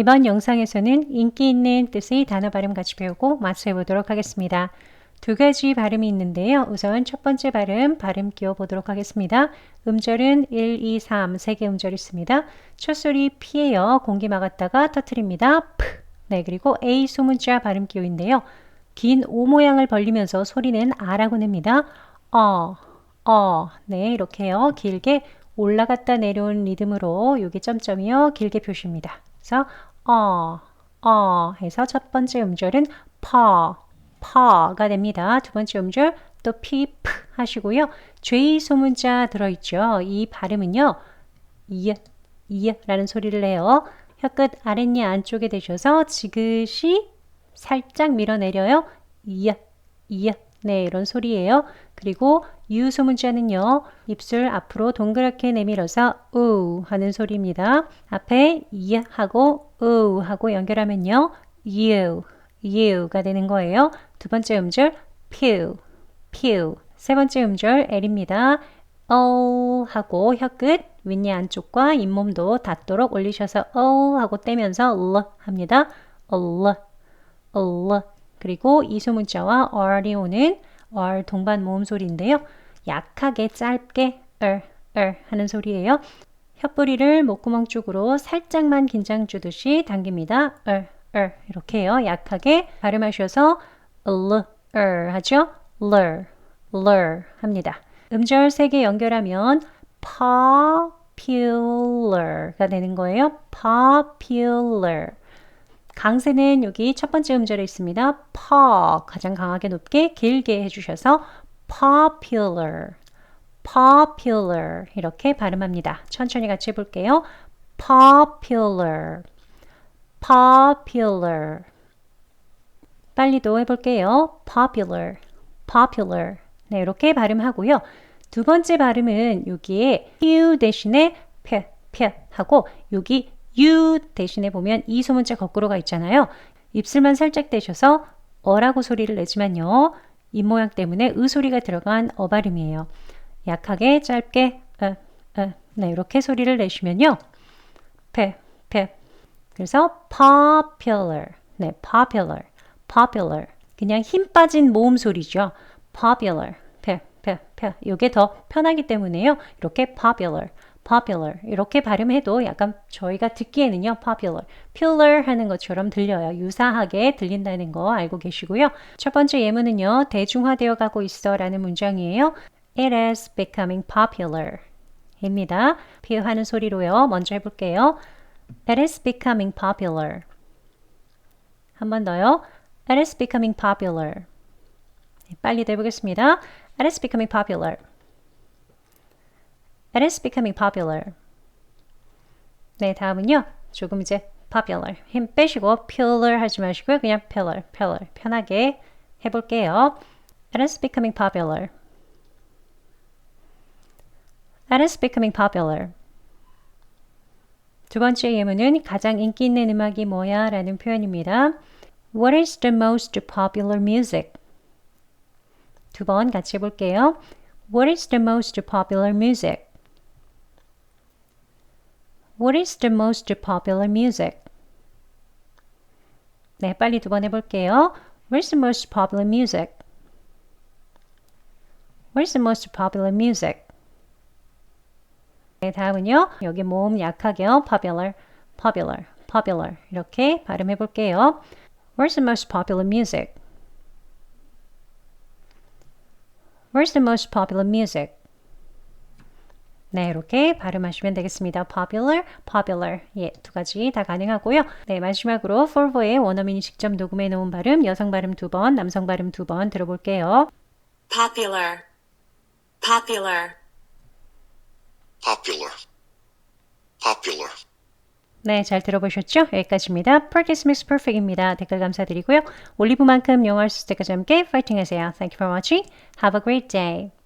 이번 영상에서는 인기 있는 뜻의 단어 발음 같이 배우고 마스해 보도록 하겠습니다. 두 가지 발음이 있는데요. 우선 첫 번째 발음, 발음 끼워 보도록 하겠습니다. 음절은 1, 2, 3, 세 개 음절 있습니다. 첫 소리 P예요. 공기 막았다가 터트립니다. P. 네, 그리고 A 소문자 발음 끼워인데요. 긴 O 모양을 벌리면서 소리는 A라고 냅니다. 어, 어, 네, 이렇게요. 길게 올라갔다 내려온 리듬으로 여기 점점이요. 길게 표시입니다. 그래서 어, 어 해서 첫 번째 음절은 퍼, 퍼가 됩니다. 두 번째 음절 또 피, 프 하시고요. J 소문자 들어있죠. 이 발음은요. 이, 이 라는 소리를 내요. 혀끝 아랫니 안쪽에 대셔서 지그시 살짝 밀어내려요. 이야, 이야. 네, 이런 소리예요. 그리고 유 소문자는요. 입술 앞으로 동그랗게 내밀어서 우 하는 소리입니다. 앞에 이 하고 우 하고 연결하면요. you, you가 되는 거예요. 두 번째 음절 pew, pew. 세 번째 음절 L입니다. 어 하고 혀끝 윗니 안쪽과 잇몸도 닿도록 올리셔서 어 하고 떼면서 l 합니다. l, l. 그리고 이 소문자와 r이 오는 r 동반 모음 소리인데요. 약하게 짧게 을, 을 하는 소리예요. 혀뿌리를 목구멍 쪽으로 살짝만 긴장 주듯이 당깁니다. 을, 을 이렇게 요 약하게 발음하셔서 l, 을 하죠. l, l 합니다. 음절 3개 연결하면 popular가 되는 거예요. popular. 강세는 여기 첫 번째 음절에 있습니다. pa 가장 강하게 높게 길게 해주셔서 popular, popular 이렇게 발음합니다. 천천히 같이 해볼게요. popular, popular 빨리도 해볼게요. popular, popular 네, 이렇게 발음하고요. 두 번째 발음은 여기에 you 대신에 펴, 펴 하고 여기 you 대신에 보면 이 소문자 거꾸로가 있잖아요. 입술만 살짝 대셔서 어라고 소리를 내지만요. 입모양 때문에 의 소리가 들어간 어 발음이에요. 약하게 짧게 어, 어, 네, 이렇게 소리를 내시면요. 페, 페. 그래서 popular. 네, popular. popular. 그냥 힘 빠진 모음 소리죠. popular. 페, 페, 페. 이게 더 편하기 때문에요. 이렇게 popular. Popular 이렇게 발음해도 약간 저희가 듣기에는요 popular, pillar 하는 것처럼 들려요. 유사하게 들린다는 거 알고 계시고요. 첫 번째 예문은요 대중화되어 가고 있어 라는 문장이에요. It is becoming popular 입니다. 비유하는 소리로요. 먼저 해볼게요. It is becoming popular. 한 번 더요. It is becoming popular. 빨리 해보겠습니다. It is becoming popular. It is becoming popular. 네, 다음은요. 조금 이제 popular. 힘 빼시고 pillar 하지 마시고요. 그냥 pillar, pillar. 편하게 해볼게요. It is becoming popular. It is becoming popular. 두 번째 예문은 가장 인기 있는 음악이 뭐야? 라는 표현입니다. What is the most popular music? 두 번 같이 해볼게요. What is the most popular music? What is the most popular music? 네, 빨리 두 번 해볼게요. Where's the most popular music? Where's the most popular music? 네, 다음은요. 여기 모음 약하게요. popular, popular, popular 이렇게 발음해 볼게요. Where's the most popular music? Where's the most popular music? 네, 이렇게 발음하시면 되겠습니다. popular, popular. 예, 두 가지 다 가능하고요. 네, 마지막으로 Forvo의 원어민이 직접 녹음해 놓은 발음, 여성 발음 두 번, 남성 발음 두 번 들어볼게요. popular, popular, popular, popular. 네, 잘 들어보셨죠? 여기까지입니다. Practice makes perfect입니다. 댓글 감사드리고요. 올리브만큼 영어할 수 있을 때까지 함께 파이팅 하세요. Thank you for watching. Have a great day.